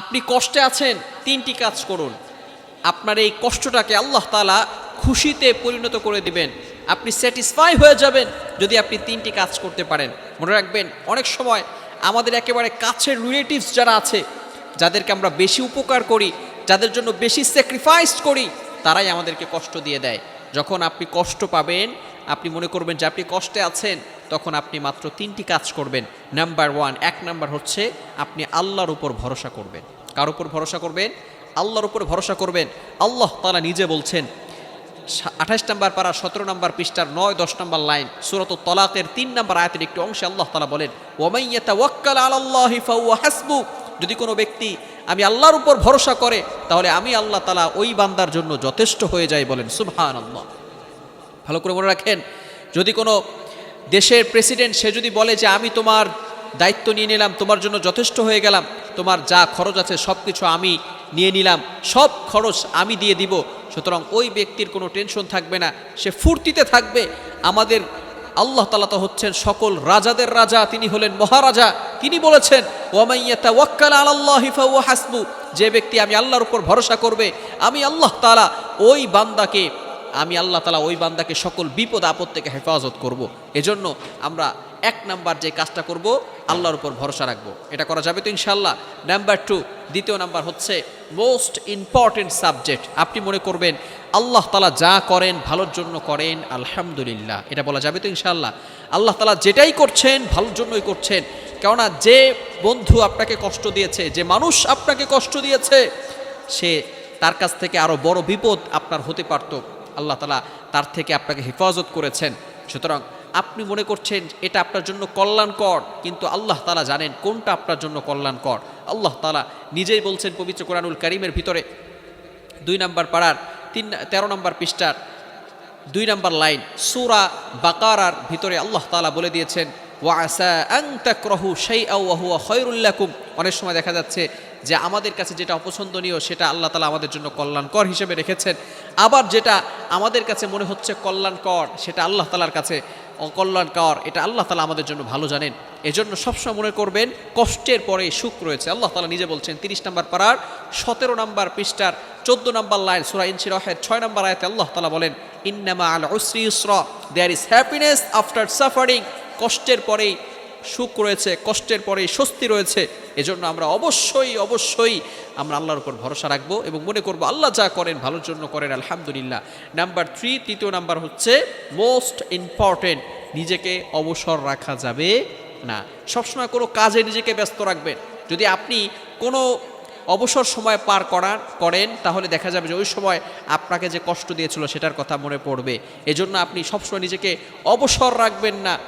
আপনি কষ্টে আছেন, তিনটি কাজ করুন। আপনার এই কষ্টটাকে আল্লাহ তালা খুশিতে পরিণত করে দিবেন। আপনি স্যাটিসফাই হয়ে যাবেন যদি আপনি তিনটি কাজ করতে পারেন। মনে রাখবেন, অনেক সময় আমাদের একেবারে কাছের রিলেটিভস যারা আছে, যাদেরকে আমরা বেশি উপকার করি, যাদের জন্য বেশি স্যাক্রিফাইস করি, তারাই আমাদেরকে কষ্ট দিয়ে দেয়। যখন আপনি কষ্ট পাবেন আপনি মনে করবেন যে আপনি কষ্টে আছেন, তখন আপনি মাত্র তিনটি কাজ করবেন। নাম্বার ওয়ান এক নাম্বার হচ্ছে আপনি আল্লাহর উপর ভরসা করবেন। কার উপর ভরসা করবেন? আল্লাহর উপর ভরসা করবেন। আল্লাহ তালা নিজে বলছেন আঠাশ নম্বর পারা, সতেরো নম্বর পৃষ্ঠার নয়, দশ নম্বর লাইন, সুরত তলাকের তিন নম্বর আয়াতের একটি অংশে আল্লাহ তালা বলেন আল্লাহি যদি কোনো ব্যক্তি আমি আল্লাহর উপর ভরসা করে, তাহলে আমি আল্লাহ তালা ওই বান্দার জন্য যথেষ্ট হয়ে যাই বলেন। সুবহান আল্লাহ ভালো করে মনে রাখেন, যদি কোনো দেশের প্রেসিডেন্ট সে যদি বলে যে আমি তোমার দায়িত্ব নিয়ে নিলাম, তোমার জন্য যথেষ্ট হয়ে গেলাম, তোমার যা খরচ আছে সব কিছু আমি নিয়ে নিলাম, সব খরচ আমি দিয়ে দিব, সুতরাং ওই ব্যক্তির কোনো টেনশন থাকবে না, সে ফুর্তিতে থাকবে। আমাদের আল্লাহ তালা তো হচ্ছেন সকল রাজাদের রাজা, তিনি হলেন মহারাজা, তিনি বলেছেন ওয়ামাইয়াতা ওয়াক্কাল আল্লাহ হাসবু যে ব্যক্তি আমি আল্লাহর উপর ভরসা করবে, আমি আল্লাহ তালা ওই বান্দাকে আমি আল্লাহ তালা ওই বান্দাকে সকল বিপদ, আপদ থেকে হেফাজত করব। এজন্য আমরা এক নাম্বার যে কাজটা করব, আল্লাহর উপর ভরসা রাখব। এটা করা যাবে তো ইনশাল্লাহ নাম্বার টু, দ্বিতীয় নাম্বার হচ্ছে মোস্ট ইম্পর্টেন্ট সাবজেক্ট আপনি মনে করবেন, আল্লাহ তালা যা করেন ভালোর জন্য করেন, আলহামদুলিল্লাহ। এটা বলা যাবে তো ইনশাল্লাহ আল্লাহ তালা যেটাই করছেন, ভালোর জন্যই করছেন। কেননা যে বন্ধু আপনাকে কষ্ট দিয়েছে, যে মানুষ আপনাকে কষ্ট দিয়েছে, সে তার কাছ থেকে আরও বড় বিপদ আপনার হতে পারত। আল্লাহ তালা তার থেকে আপনাকে হেফাজত করেছেন। সুতরাং আপনি মনে করছেন এটা আপনার জন্য কল্যাণকর, কিন্তু আল্লাহ তালা জানেন কোনটা আপনার জন্য কল্যাণকর। আল্লাহ তালা নিজেই বলছেন পবিত্র কোরআনুল করিমের ভিতরে দুই নম্বর পাড়ার তিন, তেরো নম্বর পৃষ্ঠার দুই নম্বর লাইন সুরা বাকারার ভিতরে আল্লাহ তালা বলে দিয়েছেন তাকরহু সেই অনেক সময় দেখা যাচ্ছে যে আমাদের কাছে যেটা অপছন্দনীয়, সেটা আল্লাহ তালা আমাদের জন্য কল্যাণকর হিসেবে রেখেছেন। আবার যেটা আমাদের কাছে মনে হচ্ছে কল্যাণকর, সেটা আল্লাহ তালার কাছে অকল্যাণকর, এটা আল্লাহ তালা আমাদের জন্য ভালো জানেন। এজন্য সবসময় মনে করবেন, কষ্টের পরে সুখ রয়েছে। আল্লাহ তালা নিজে বলছেন, তিরিশ নম্বর পাড়ার সতেরো নম্বর পৃষ্ঠার, চোদ্দ নম্বর লাইন, সুরা ইনসি ছয় নম্বর আয়তে আল্লাহ তালা বলেন, ইন্নামা আল ইসরা there is happiness after suffering কষ্টের পরেই সুখ রয়েছে, কষ্টের পরেই স্বস্তি রয়েছে, এজন্য আমরা অবশ্যই অবশ্যই আমরা আল্লাহর উপর ভরসা রাখব এবং মনে করব আল্লাহ যা করেন ভালোর জন্য করেন, আলহামদুলিল্লাহ। নাম্বার থ্রি তৃতীয় নাম্বার হচ্ছে মোস্ট ইম্পর্টেন্ট নিজেকে অবসর রাখা যাবে না। সবসময় কোনো কাজে নিজেকে ব্যস্ত রাখবেন। যদি আপনি কোনো অবসর সময় পার করার করেন, তাহলে দেখা যাবে যে ওই সময় আপনাকে যে কষ্ট দিয়েছিল সেটার কথা মনে পড়বে। এজন্য আপনি সবসময় নিজেকে অবসর রাখবেন না।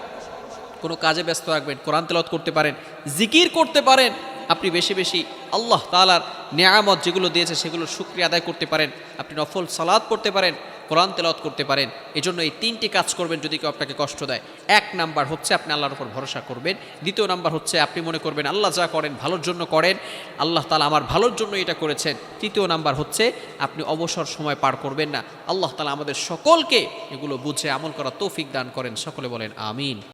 কোনো কাজে ব্যস্ত রাখবেন কোরআন তেলত করতে পারেন, জিকির করতে পারেন, আপনি বেশি বেশি আল্লাহ তালার নেয়ামত যেগুলো দিয়েছে সেগুলো শুক্রিয়া আদায় করতে পারেন, আপনি নফল সালাদ পড়তে পারেন, কোরআন তেলত করতে পারেন, এজন্য এই তিনটি কাজ করবেন যদি কেউ আপনাকে কষ্ট দেয়। এক নাম্বার হচ্ছে আপনি আল্লাহর উপর ভরসা করবেন, দ্বিতীয় নাম্বার হচ্ছে আপনি মনে করবেন আল্লাহ যা করেন ভালোর জন্য করেন, আল্লাহ তালা আমার ভালোর জন্য এটা করেছেন। তৃতীয় নাম্বার হচ্ছে আপনি অবসর সময় পার করবেন না, আল্লাহ তালা আমাদের সকলকে এগুলো বুঝে আমল করা তৌফিক দান করেন, সকলে বলেন আমিন।